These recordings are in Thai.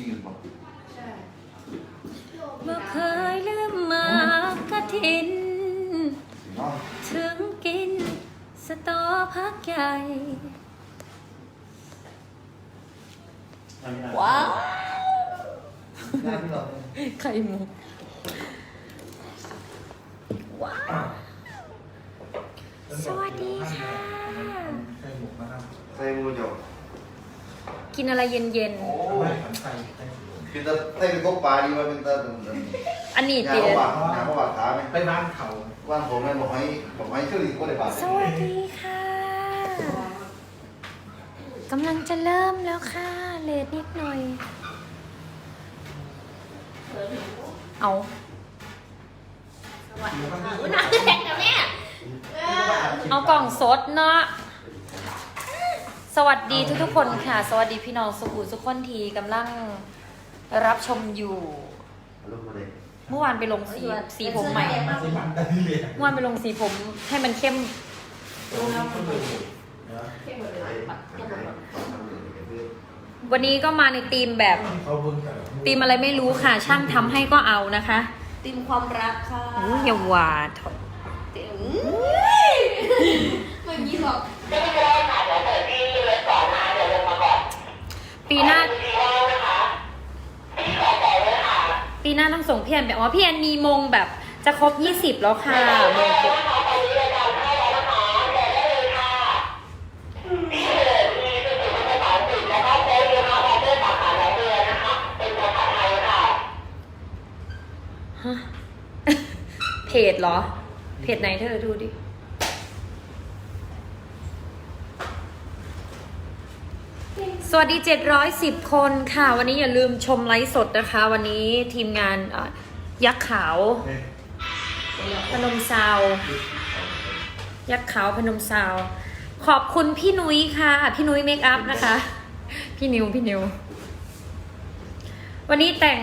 ที่ยืนบอกเมื่อเคยลืมมากระถิน ถึงกินสตอพักใหญ่ว้าวได้พี่เราไข่มุกว้าวสวัสดีค่ะใส่หมวกมาครับใส่มูจบ กินอะไรเย็นโอ้ไม่ขันใส่ใส่เป็นตาใส่เป็นกบปลาดีว่าเป็นตาตึงตึงๆอันนี้งานเตี๋ยเขาบาดงานเขาบาดขาไหมไปบ้านเขาว่านผมเนี่ยบอกให้บอกให้ชื่ออีกก็ได้บาดสวัสดีค่ะกำลังจะเริ่มแล้วค่ะเลทนิดหน่อย เอาอุ้ยน้ำแข็งนะแม่เออเอากล่องสดเนาะส วัสดีทุกๆคนค่ะ สวัสดีพี่น้องสุขุสุขคนทีกำลังรับชมอยู่ ลูกมาเลยเมื่อวานไปลงสีสีผมใหม่มาสิบ้านได้เลยเมื่อวานไปลงสีผมให้มันเข้มดูแล้วก็เลยนะเข้มหมดเลยไอ้ปัดไอ้เข้มหมดไอ้เลยตอนทำเลยเพื่อนวันนี้ก็มาในธีมแบบเขาเบิ่งแต่ธีมอะไรไม่รู้ค่ะ ช่างทำให้ก็เอานะคะติมความรักค่ะอู้อย่าหวาดติมเมื่อกี้บอกปีห ปีหน้า ปีหน้าต้องส่งพี่แอนแบบว่าพี่แอนมีมงแบบจะครบ20แล้วค่ะมงครบฮะเพจเหรอ เพจไหนเธอดูดิ สวัสดี 710 คนค่ะ วันนี้อย่าลืมชมไลฟ์สดนะคะ วันนี้ทีมงานยักษ์ขาว พนมซาว ยักษ์ขาวพนมซาว ขอบคุณพี่นุ้ยค่ะ พี่นุ้ยเมคอัพนะคะ พี่นิวพี่นิว วันนี้แต่ง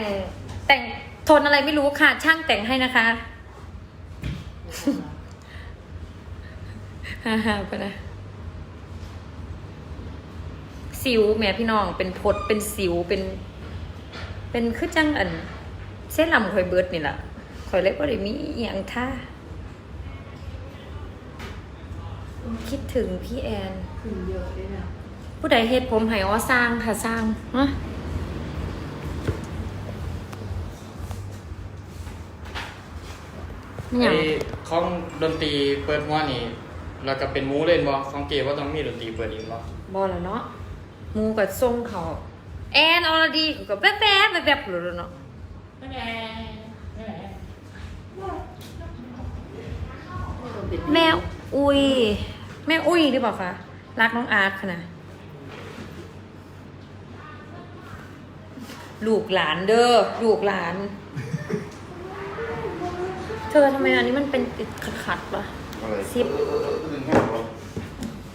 แต่งโทนอะไรไม่รู้ค่ะ ช่างแต่งให้นะคะฮ่าฮ่าไปนะ สิวแหม่พี่น้อง เป็นพดเป็นสิวเป็น เป็นคือจังอันเส้นลำคอยเบิดนี่แหละคอยเล็กว่าได้มีอหย่างท่าคิดถึงพี่แอนขึ้นเยอะด้วยนะผู้ใดเฮ็ดผมให้อ๋อสร้างค่ะสร้างฮะนี่หยังไอ้ของดนตรีเปิดหัวนี่แล้วก็เป็นหมูเล่นบ่ของเกว่าต้องมีดนตรีเปิดอีกบ่บอแล้วเนาะห มูกับทรงเขาแอนออรดีกับแป๊บแป๊บแป๊บแป๊บเลยเนาะแม่อุ้ย แม่อุ้ยหรือเปล่าคะรักน้องอาร์ตค่ะนะลูกหลานเด้อลูกหลาน เธอทำไมอันนี้มันเป็นติดขัดๆปะอะไรซิป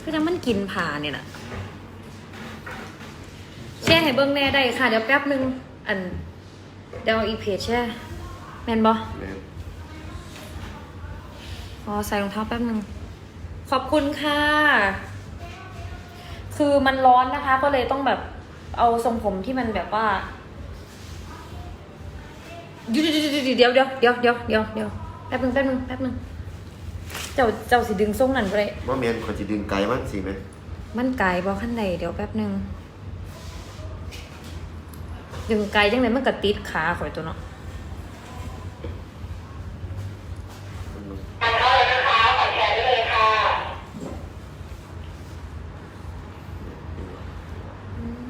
คือจังมันกินผ่าเนี่ยนะ แช่ให้เบิ้งแน่ได้ค่ะ เดี๋ยวแป๊บนึง อัน เดี๋ยวเอาอีกเพจแช่แมนบอเนี่ยอ๋อใส่รองเท้าแป๊บนึง ขอบคุณค่ะ คือมันร้อนนะคะ ก็เลยต้องแบบเอาทรงผมที่มันแบบว่า เดี๋ยวเดี๋ยวเดี๋ยวเดี๋ยวเดี๋ยวเดี๋ยวแป๊บนึงแป๊บนึงแป๊บนึง เจ้าเจ้าสิดึงทรงนั่นไปเลยว่าเมียนคนจะดึงไกลมั้งสิไหมมันไกลบอขั้นใดเดี๋ยวแป๊บนึง ดึงไกลจังเลยมันก็ติดขาข่อยตัวเนาะ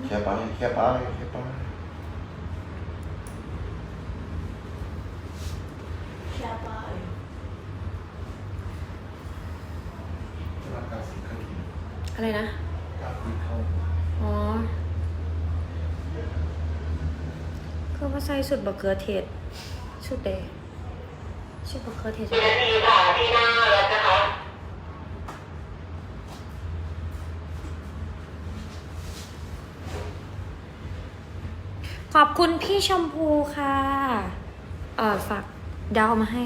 แค่ไปแค่ไปแค่ไปแค่ป้ายร่างกายสิคดีอะไรนะ กล้าคุยเขา อ๋อ คือว่า ใส่สุดบะเขือเทศ ชุดแดงชุดบะเขือเทศขอบคุณพี่ชมพูค่ะ เออฝากดาวมาให้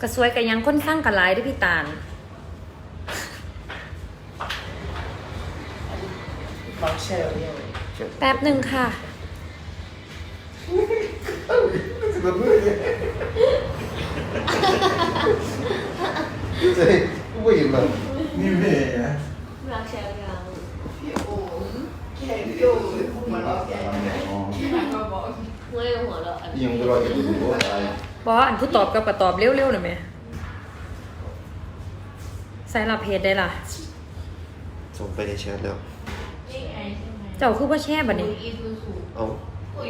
กระสวยกันยังค่อนข้างกระไลายด้วยพี่ตาลบางแช่เนี่ยเช็ดแป๊บหนึ่งค่ะ สิบมือเนี่ยเฮ้ยกูไม่เห็นมันนี่เว้ยนะรักแชร์ยังพี่โอ๋แค่พี่โอ๋หัวเราะแกมาบอกไม่ได้หัวเราะอันยังรอจะดูว่าอะไรบออันผู้ตอบกับกระตอบเร็วๆหน่อยไหมใส่ละเพจได้ล่ะ ส่งไปในแชทแล้วนี่ไงใช่ไหมเจ้าคือว่าแช่บัดนี้อีซูซูเอา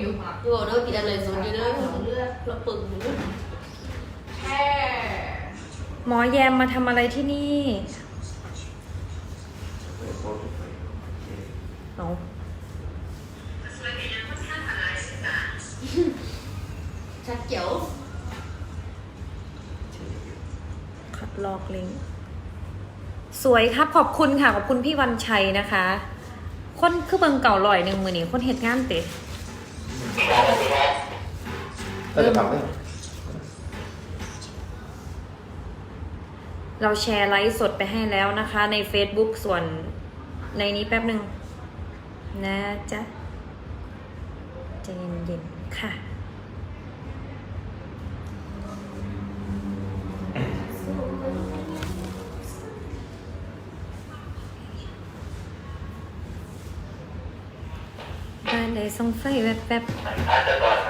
อยู่หักอยู่บอกว่ากินอะไรสดอยู่เด้อเลือดเราปึงหูแค่หมอแยมมาทำอะไรที่นี่เอาชัดเจ๋วขัดลอกลิงก์สวยครับขอบคุณค่ะ ขอบคุณพี่วันชัยนะคะ คนคือเบิงเก่าลอยหนึ่งมือนี้คนเหตุงานเตะ ก็จะทำได้เราแชร์ไลฟ์สดไปให้แล้วนะคะ ใน Facebook ส่วนในนี้แป๊บหนึ่งนะจ๊ะใจเย็นๆค่ะได้เลยส่งไฟแวบแ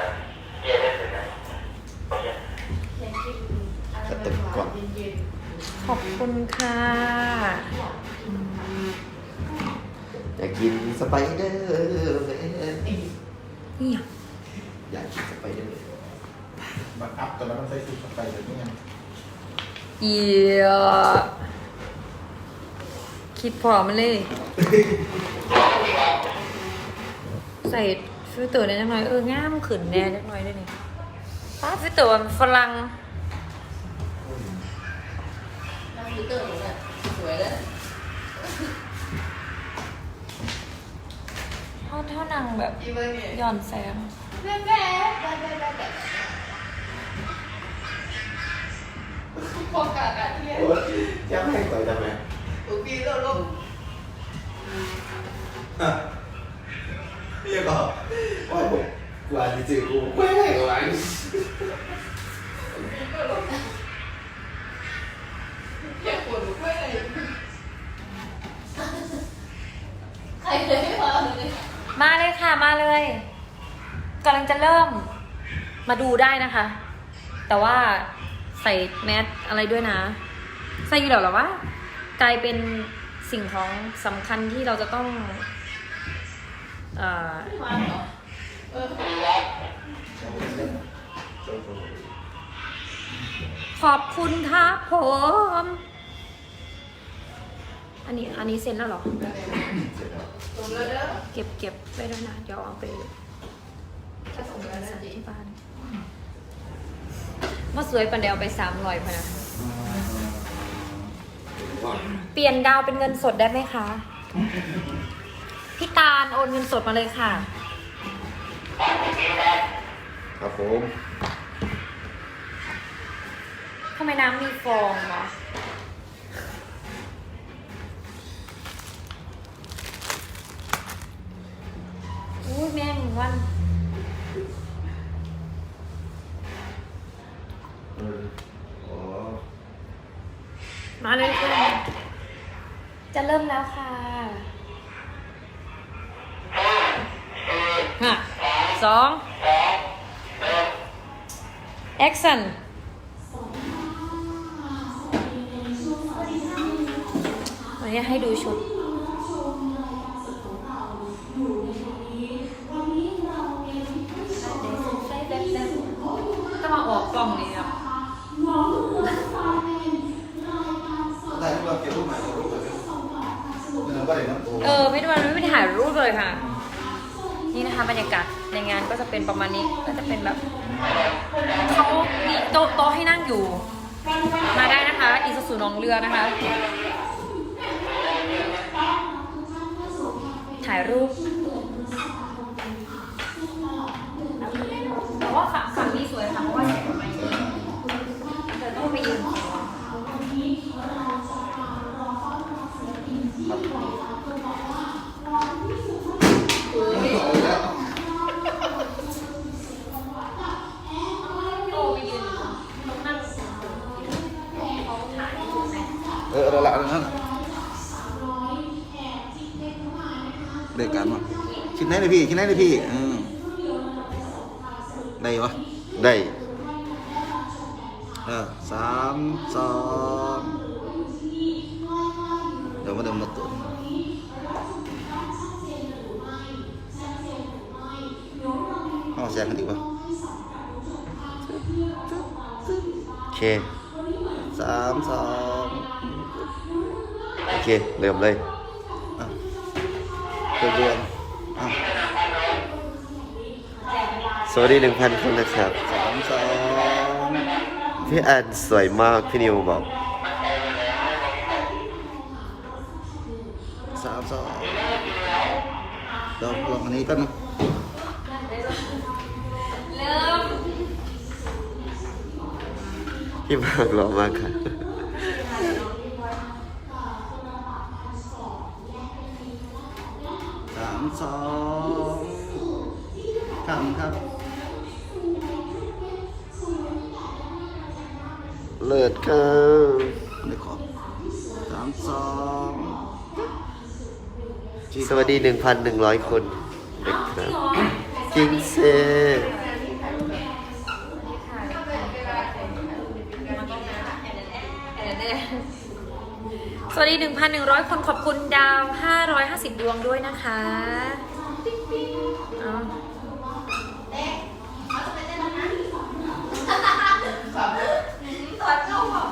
ขอบคุณค่ะ อยากกินสไปเดอร์แมนนี่ยอยากกินสไปเดอร์แมนมันอัพตอนนั้นมันใส่ชุดสไปเดอร์นี่ไงเอียคิดพอมันเลย ใส่ฟิลเตอร์ได้จังหน่อย เอองามขึ้นแน่จังหน่อยด้วยนี่ป้าฟิลเตอร์มันฝรั่ง ๆน้ำ ฟิลเตอร์หนูเนี่ยสวยเลยเท่าเท่านังแบบอีเวนเนี่ยหย่อนแสงแม่แม่แม่แม่แม่แม่พอกาดอะที่โอ้ยจะให้ต่อยทำไมโอเคเราลงเรียกก็ว่าผมกว่าที่จะกูไม่ให้หวังแค่ปวดหัวไม่เลย ใครเลยไม่พอเลยมาเลยค่ะมาเลยกำลังจะเริ่มมาดูได้นะคะ แต่ว่าใส่แมสอะไรด้วยนะ ใส่อยู่แล้วหรอวะกลายเป็นสิ่งของสำคัญที่เราจะต้องเอ่อขอบคุณครับผม อันนี้อันนี้เซ็นแล้วเหรอจบแล้วเด้อเก็บเก็บไว้แล้วนะเดี๋ยวเอาไปถ้าส่งแล้วนะใส่จีที่บ้านมาสวยปันเดียวไปสามร้อยพะนะเปลี่ยนดาวเป็นเงินสดได้ไหมคะ พี่ตาลโอนเงินสดมาเลยค่ะ ครับผมทำไมน้ำมีฟองเห ออุ้ยแม่งวันเอออ๋อมาเลยค่ะจะเริ่มแล้วค่ะห้าสองแอคชั่นวันนี้ให้ดูชุด ก็มาออกกล้องนี้ครับ ได้รูปเราเก็บรูปใหม่เก็บรูปใหม่เงินก็เลยน้ำโตเออไม่ได้มันไม่ได้ถ่ายรูปเลยค่ะ นี่นะคะบรรยากาศในงานก็จะเป็นประมาณนี้ก็จะเป็นแบบเขามีโต๊ะโต๊ะให้นั่งอยู่ มาได้นะคะอีสุสุนองเรือนะคะ ถ่ายรูปแต่ว่าฝั่งฝั่งนี้สวยค่ะเพราะว่าแสงมันเยอะแต่ต้องไปยืน เออ ออละละนั่นน่ะเด็กกันวะ ชิ้นไหนเลยพี่ชิ้นไหนเลยพี่อืมได้ปะได้ เออสามสองเดี๋ยวมาเดี๋ยวมาตรวจเอาแซงกันดีกว่าโอเคสามสองโอเคเริ่มเลยอะเริ่มเรียนอะส วัสดีหนึ่งพันคนนะครับสามสองพี่แอนสวยมากพี่นิวบอกสามสองเดี๋ยวลองอันนี้แป๊บนึงเริ่มพี่มากหล่อมากค่ะสามสองทำครับ เลิศค่ะอันนี้ขอสามสองสวัสดีหนึ่งพันหนึ่งร้อยคนนะครับจริงเซสวัสดี 1,100 คนขอบคุณดาว 550 ดวงด้วยนะคะเอา ตอนเข้าบอก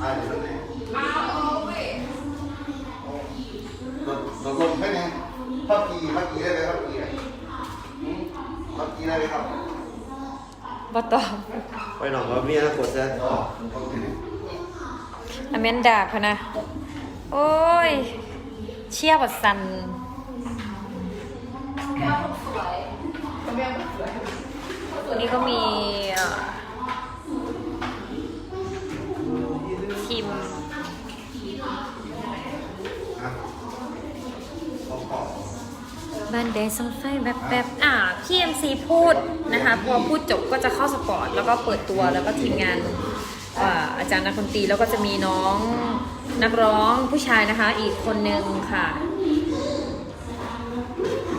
อ่าเดี๋ยวนี้ เอาเว้ย ลดลดลงให้ไงพักกีพักกีได้ไหมพักกีอืมพักกี ได้ไหมครับบอตอบไปหน่อยว่ามีอนาคตจะอ๋อพักกีอเมนดาพะนะ โอ้ย เชียบดสันแก้วคนสวยแก้วคนสวยวันนี้ก็มีเอ่อทีม อะขอขอ บ้านแดงส่องไฟแบบแบบๆอ่าพี่เอ็มซีพูดนะคะพอพูดจบก็จะเข้าสปอร์ต แล้วก็เปิดตัวแล้วก็ทีมงานอ่าอาจารย์นักดนตรีแล้วก็จะมีน้องนักร้องผู้ชายนะคะ อีกคนนึงค่ะ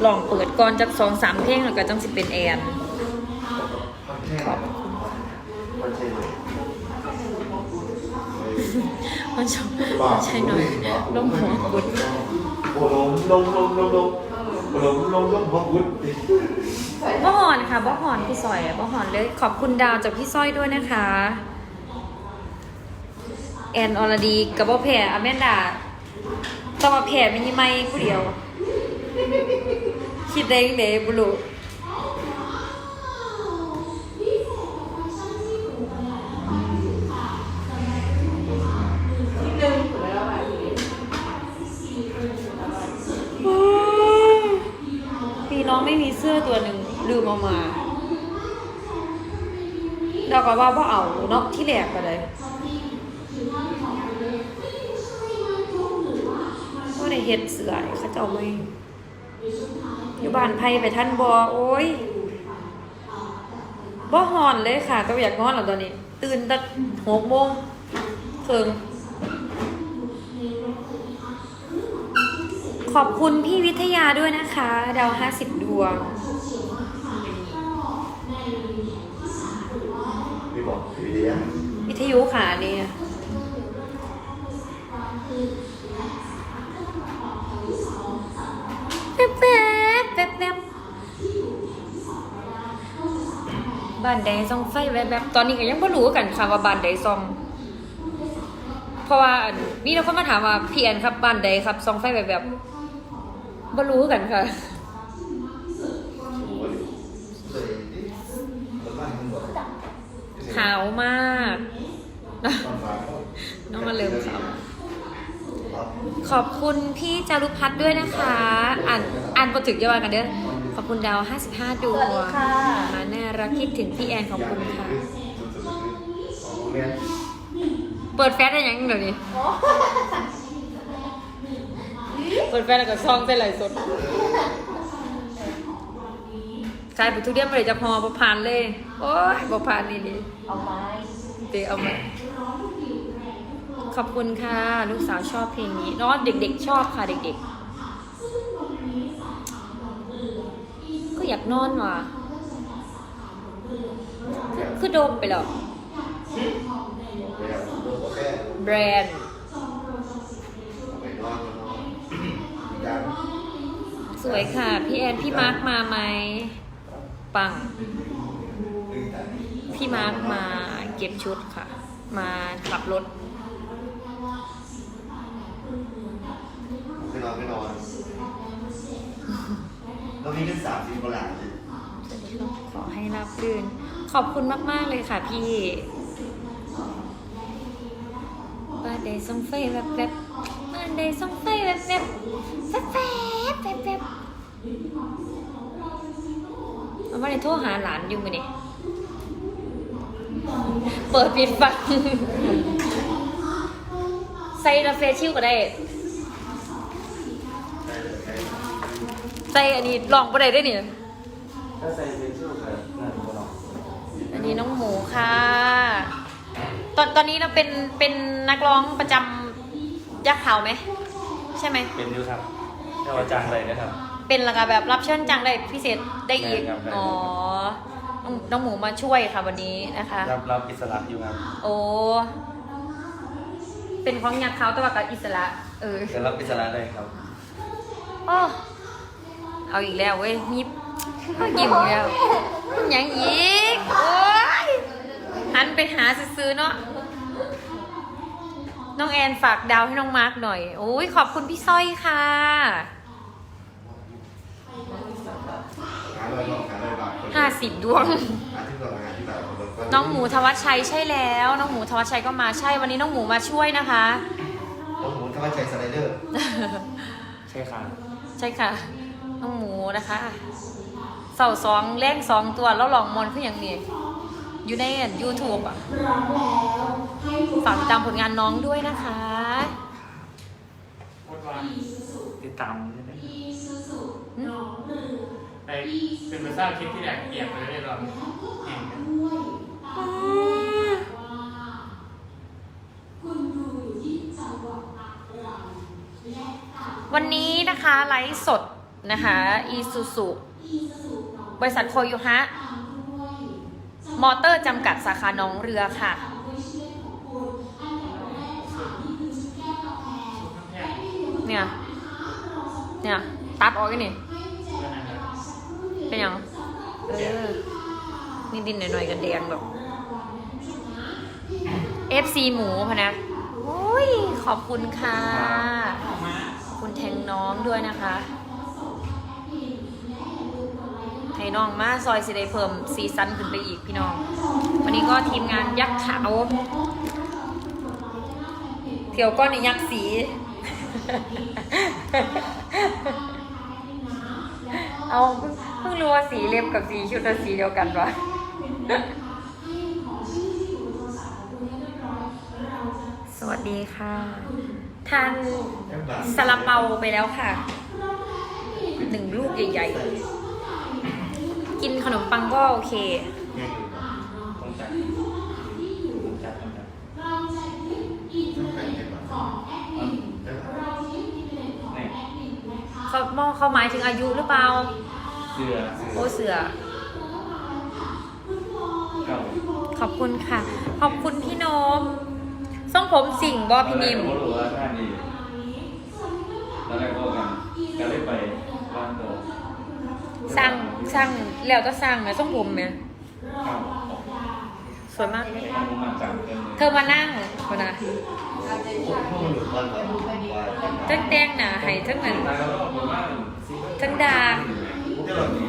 ลองเปิดก่อนจากสองสามเพลงแล้วก็จังสิเป็นแอนพักแค่ขอบคุณมันชอบใช่หน่อยลงหัวกุดโอ้ลงลงลงล งลงลงลงลงหัวกุดบ่หอนค่ะบ่หอนพี่ซอยบ่หอนเลยขอบคุณดาวจากพี่สร้อยด้วยนะคะ แอนอรดีกับบ่แผ่อแมนดาต่อมาแผ่ไม่ยี่ไม่ผู้เดียว คิดได้ยังไงบุรุษ ลืมเอามาเราก็ว่าว่าเอาเนาะที่แหลกไปเลยว่าได้เฮ็ดเสือให้เขาเจ้าไม่อยู่บ้านไผไปท่านบอโอ้ยบ่หอนเลยค่ะก็อยากนอนแล้วตอนนี้ ตื่นตั้งหกโมงเคิงขอบคุณพี่วิทยาด้วยนะคะ ดาวห้าสิบดวง พี่บอกพี่เดีย วิ ทยุค่ะนี่แป๊บแป๊บแป๊บแป๊บบ้านใดซองไฟแวบแบบตอนนี้ก็ยังไม่รู้กันค่ะว่าบ้านใดซอง เพราะว่าอันมีแต่คนมาถามว่าพี่แอนครับบ้านใดครับซองไฟแบบแบบบ่รู้กันค่ะขาวมาก น้องมาเริ่มขาวขอบคุณพี่จารุพัฒน์ด้วยนะคะ อ่านอ่านประถึกเยาวันกันเด้อขอบคุณดาว 55ดวงมาน่ารักคิดถึงพี่แอนขอบคุณค่ะ เปิดแฟซได้ยังเดี๋ยวนี้ เปิดแฟซแล้วก็ซองเส้นไหลสดกลายเป็นทุเรียนไปเลยจะพอประพานเลย โอ้ยประพานนี่ดิเอาไม้เดี๋ยวเอามา ขอบคุณค่ะ ลูกสาวชอบเพลงนี้เนาะเด็ก ๆ ชอบค่ะ เด็ก ๆ ก็อยากนอนว่ะคือโดมไปแล้วแบรนด์สวยค่ะ พี่แอน พี่มาร์คมาไหม ปัง พี่มาร์คมาเก็บชุดค่ะ มาขับรถ ไม่ นอนไม่นอน เรามีกันสามสิบกว่าหลังเลยขอให้รับรื่น ขอบคุณมาก ๆ เลยค่ะพี่บ้านใดส่องไฟแวบแบบบ้านใดส่องไฟแวบแบบแวบแบบแวบแบบเอามาในโทรหาหลานอยู่มือนี่เปิดปิดฟัง ใส่ราเฟชิลก็ได้ ใส่อันนี้ลองไปได้ด้วยนี่ถ้าใส่เฟซบุ๊กเลยน่าจะบ่ลองอันนี้น้องหมูค่ะ ตอนตอนนี้เราเป็นเป็นนักร้องประจำยักษ์เขาไหม ใช่ไหม เป็นอยู่ครับถ้าว่าจ้างอะไรนะครับ เป็นแล้วก็แบบรับเชิญจังได้พิเศษได้อีก ได้ครับได้อ๋อน้องน้องหมูมาช่วยค่ะวันนี้นะคะ รับรับอิสระอยู่ครับโอ้ เป็นของยักษ์เขาแต่ว่ากับอิสระ เออ จะรับอิสระได้ครับ โอ้ เอาอีกแล้วเว้ยยิบก็ยิ้มแล้วอยังอีกโอ้ยหันไปหาซื้อๆเนาะน้องแอนฝากดาวให้น้องมาร์กหน่อยโอ้ยขอบคุณพี่สร้อยค่ะหาเลยลองหาเลยบาทคนห้าสิบดวงหาที่ก่อนงานที่แบบคนละคนน้องหมูทวัชชัยใช่แล้ว น้องหมูทวัชชัยก็มาใช่วันนี้น้องหมูมาช่วยนะคะ น้องหมูทวัชชัยสไลเดอร์ ใช่ครับใช่ค่ะ น้องหมูนะคะเสาสองแรงสองตัวแล้วลองมอนคืออย่างนี้อยู่ในยูทูบอะฝากติดตามผลงานน้องด้วยนะคะติดตามใช่ไหมอืมไปเป็นภาษาคิดที่แหลกเปลี่ยนไปเรื่อยๆแห่งวันนี้นะคะไลฟ์สด นะคะอีซูซูบริษัทโคโยฮะ มอเตอร์จำกัดสาขาหน้องเรือค่ะเนี่ยเนี่ยตัดออกกันนี่เป็นยังเออนิดดินหน่อยๆกันแดงแบบ FC หมูพะนะโอ้ยขอบคุณค่ะ ขอบคุณแทงน้องด้วยนะคะ ให้น้องมาซอยสิได้เพิ่มซีซันขึ้นไปอีกพี่น้อง วันนี้ก็ทีมงานยักษ์ขาวเที่ยวก้อนในยักษ์สี เอาเพิ่งรู้ว่าสีเล็บกับสีชุดเป็นสีเดียวกันวะสวัสดีค่ะทานซาลาเปาไปแล้วค่ะหนึ่งลูกใหญ่ๆ กินขนมปังก็โอเคต้องจัดต้องจัดต้องจัดนี่เขามองเขาหมายถึงอายุหรือเปล่าเสือโอ้เสือ เก่าขอบคุณค่ะ ขอบคุณพี่โนมทรงผมสิ่งบอพี่นิมผมรู้ว่าท่านดีแล้วแรกก็กันก็เลยไปบ้านโต สร้างสร้างแล้วก็สร้างนะทรงผมเนี่ยเก่าสวยมากเลยมันมาจากเต็มเลยเธอมานั่งคนนะพวกมันหลุดมันแบบทั้งแดงหนาไห้ทั้งนั้นแล้วก็ผมว่าซีทั้งดางที่เราดี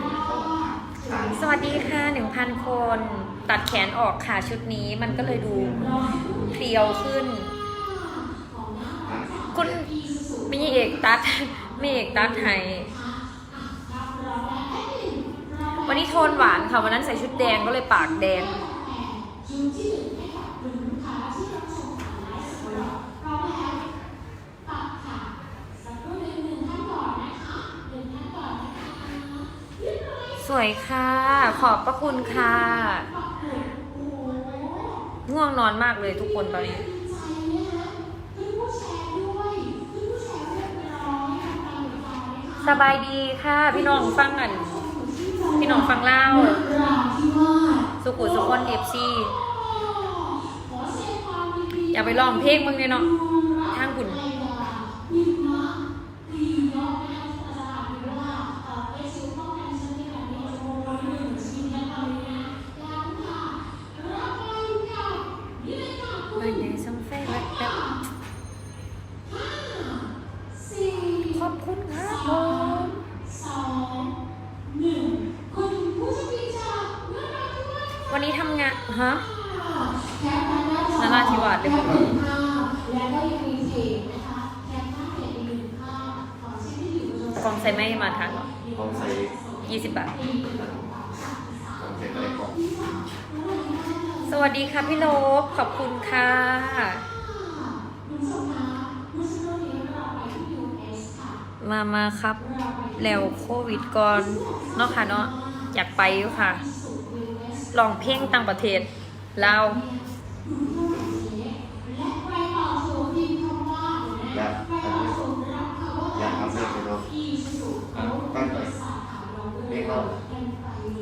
ทางสวัสดีค่ะหนึ่งพันคน ตัดแขนออกค่ะชุดนี้มันก็เลยดูเพรียวขึ้น คุณมีเอกตัดมีเอกตัดไทย วันนี้โทนหวานค่ะ วันนั้นใส่ชุดแดงก็เลยปากแดง สวยค่ะ ขอบพระคุณค่ะ ง่วงนอนมากเลยทุกคนตอนนี้ สบายดีค่ะ พี่น้องฟังกัน พี่น้องฟังเล่าสุขุสุคนเอฟซีอย่าไปลองเพลงมึงเลยเนาะทางคุณ ฮะนาราธิวาสเลยผมกองใส่ไม่มาทานหรอต้องใส่ยี่สิบบาทต้องใส่อะไรก่อนสวัสดีค่ะพี่ลบขอบคุณค่ะมามาครับ แล้วโควิดก่อนเนาะค่ะเนาะอยากไปอยู่ค่ะ ลองเพลงต่างประเทศลาวอยากอยากทำเรื่องไปเนาะตั้งใจเรียกเรา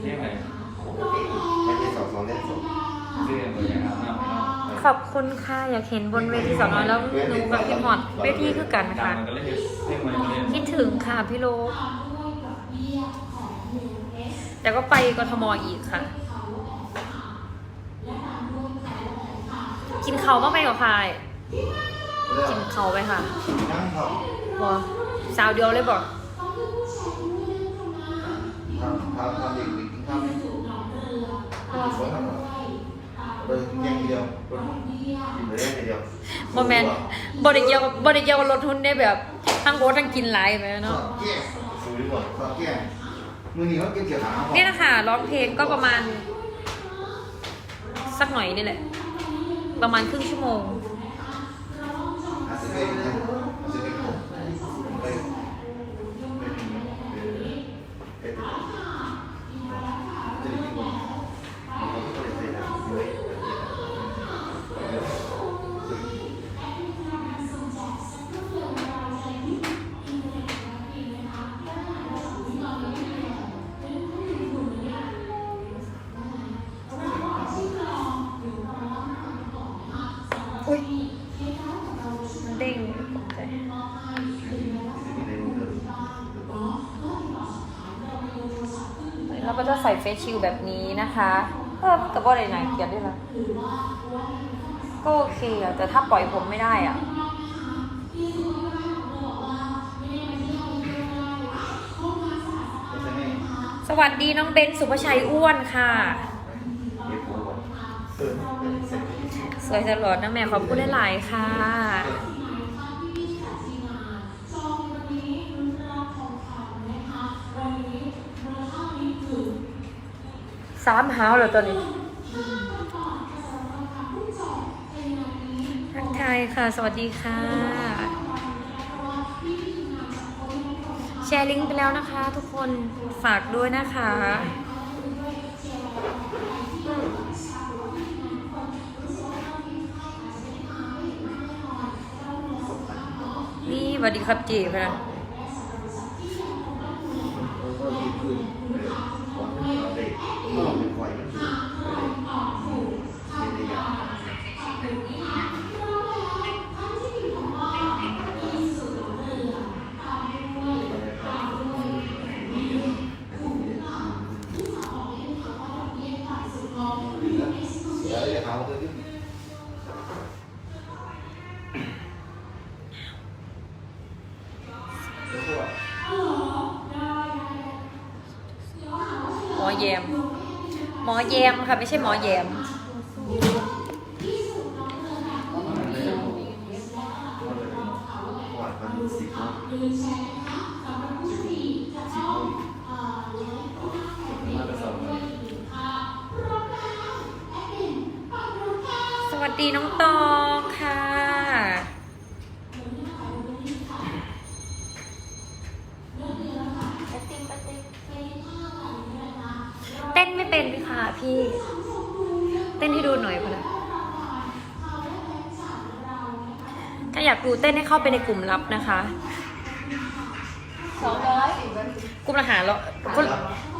เรียกอะไรไม่ใช่สองสองเล่นสองเรียกอะไรอย่างนั้นนะขอบคุณค่ะอยากเห็นบนเวทีสองน้อยแล้วหนูกับพี่หอดเวทีคือกันดัค่ะงมันก็เลยเรียกมันเรียนคิดถึงค่ะพี่โลบแต่ก็ไปกทมอีกค่ะ กินเขาบ้างไหมกับใครกินเขาไปค่ะนั่งเขาบอสาวเดียวเลยบอกทำทำทำอีกอีกทำอีกสวยทำเดินยังเดียวกินไปได้เดียวบอแมนบอดเกี่ยวกับบอดเกี่ยวกับรถทุนได้แบบทั้งโอ๊ตทั้งกินหลายไปเนาะแก้สวยกว่าสแก้มือนี้เขาเก็บเกี่ยวหานี่นะคะร้องเพลงก็ประมาณ สักหน่อยนี่แหละ ประมาณครึ่งชั่วโมงอาจจะเป็นะ ก็จะใส่เฟซชิลแบบนี้นะคะ เออมันกับว่าอะไรหนเขียนด้วยนะก็โอเคอะแต่ถ้าปล่อยผมไม่ได้อะสวัสดีน้องเบนสุภชัยอ้วนค่ะ สวยตลอดนะแม่ขอบคุณหลายๆค่ะ สามหาวเหรอตัวนี้ทักทายค่ะ สวัสดีค่ะ แชร์ลิงก์ไปแล้วนะคะ ทุกคนฝากด้วยนะคะนี่สวัสดีครับเจพะนะ หมอแยม หมอแยมค่ะ ไม่ใช่หมอแยม เต้นให้เข้าไปในกลุ่มลับนะคะสองร้อยกลุ่มละหาร้อยกลุ่ม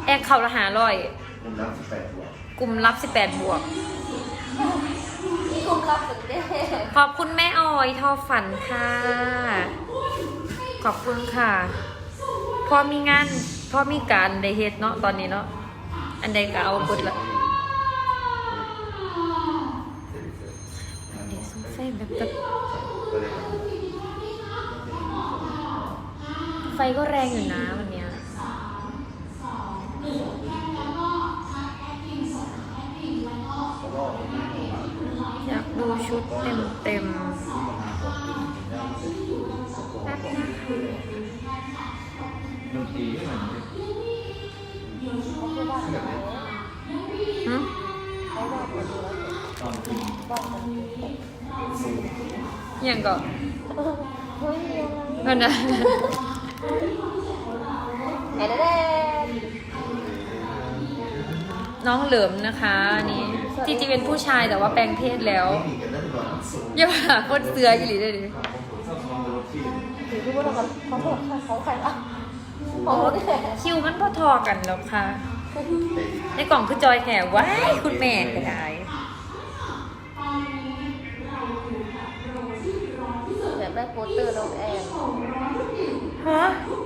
แอกเข้าละหาร้อยหนึ่งร้อยสิบแปดบวกกลุ่มลับ18บวกนี่กลุ่มรับสุดเด้ขอบคุณแม่ออยทอฝันค่ะ ขอบคุณค่ะ พอมีงาน พอมีการได้เฮ็ดเนาะตอนนี้เนาะอันใดก็เอากดละเดี๋ยวสงสัยแบบ ฟก็แรงอยู่นะวันเนี้ยอยากดูชุดเต็มเต็มๆแป๊บนะคะดนตรีให้มันหึตอนขึ้นยังก็เฮ้ยมีอะไรเงินนะไห นเด้น้องเหลิมนะคะนี่จริงๆเป็นผู้ชายแต่ว่าแปลงเพศแล้วอย่ามาคนเสืออีหลีเลยดิถือที่ว่าเราแบบขอโทษค่ะของใครอะของรถเนี่ยคิวมันพอทอกันแล้วค่ะ ในกล่องคือจอยแขกว้ายคุณแม่ก็ได้อยากได้โปสเตอร์น้องแอน ฮะ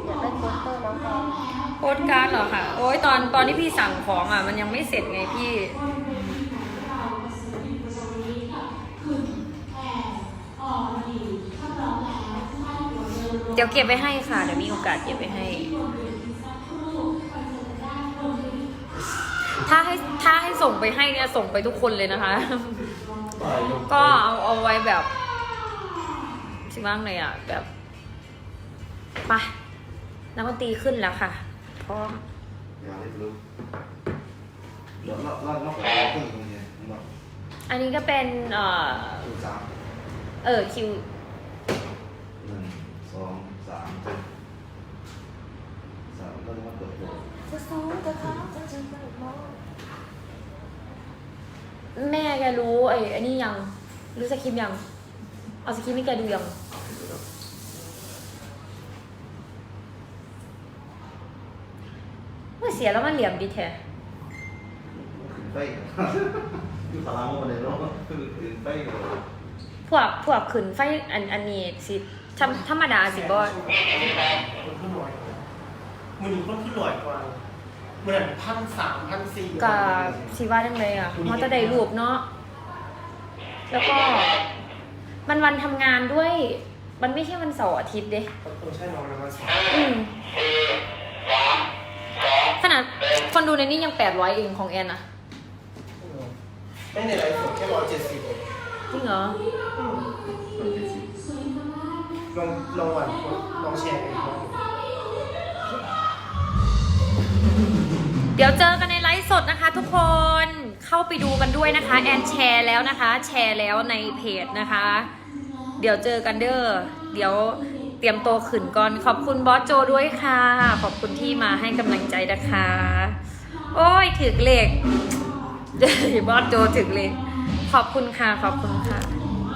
อยากได้โปสเตอร์น้องแอนโพสต์การ์ดเหรอคะโอ้ยตอนตอนที่พี่สั่งของอะ มันยังไม่เสร็จไงพี่ เดี๋ยวเก็บไว้ให้ค่ะ เดี๋ยวมีโอกาสเก็บไว้ให้ ถ้าให้ถ้าให้ส่งไปให้เนี่ยส่งไปทุกคนเลยนะคะ ก็เอาเอาไว้แบบสิบ้างเลยอะ แบบ ไปนักดนตรีขึ้นแล้วค่ะ พร้อมอย่าได้รู้รอบรอบรอบรอบขึ้นตรงนี้รอบอันนี้ก็เป็นเอ่อคูณสามเออคิวหนึ่งสองสามเจ็ดสามก็จะมาเปิดตัวจะซ้อมจะท้าจะจะจะมองแม่แกรู้ไอ้อันนี้ยังรู้สคริปต์ยัง เอาสคริปต์ให้แกดูยังเมื่อเสียแล้วมันเหลี่ยมดีแท้ไปอยู่พลังมันเลยเนาะคือไปเลยพวกพวกขึ้นไฟอันอันนี้สิธรรมธรรมดาสิบอคนขึ้นลอยมือหนึ่งคนขึ้นลอยกว่ามือหนึ่งพันสามพันสี่กับสิว่าจังเลยอะมันจะได้รูปเนาะแล้วก็มันวันทำงานด้วย มันไม่ใช่วันเสาร์อาทิตย์เด้คนใช่น้องนะมันสองอืมขนาด คนดูในนี้ยังแปดร้อยเองของแอนนะไม่ในไลฟ์สดแค่ร้อยเจ็ดสิบจริงเหรอลองลองวันลองแชร์กันอีกรอบเดี๋ยวเจอกันในไลฟ์สดนะคะ ทุกคนเข้าไปดูกันด้วยนะคะ แอนแชร์แล้วนะคะ แชร์แล้วในเพจนะคะ เดี๋ยวเจอกันเด้อเดี๋ยว เตรียมตัวขึ้นก่อน ขอบคุณบอสโจด้วยค่ะ ขอบคุณที่มาให้กำลังใจนะคะ โอ้ยถึกเหล็กบอสโจถึกเหล็กขอบคุณค่ะ ขอบคุณค่ะ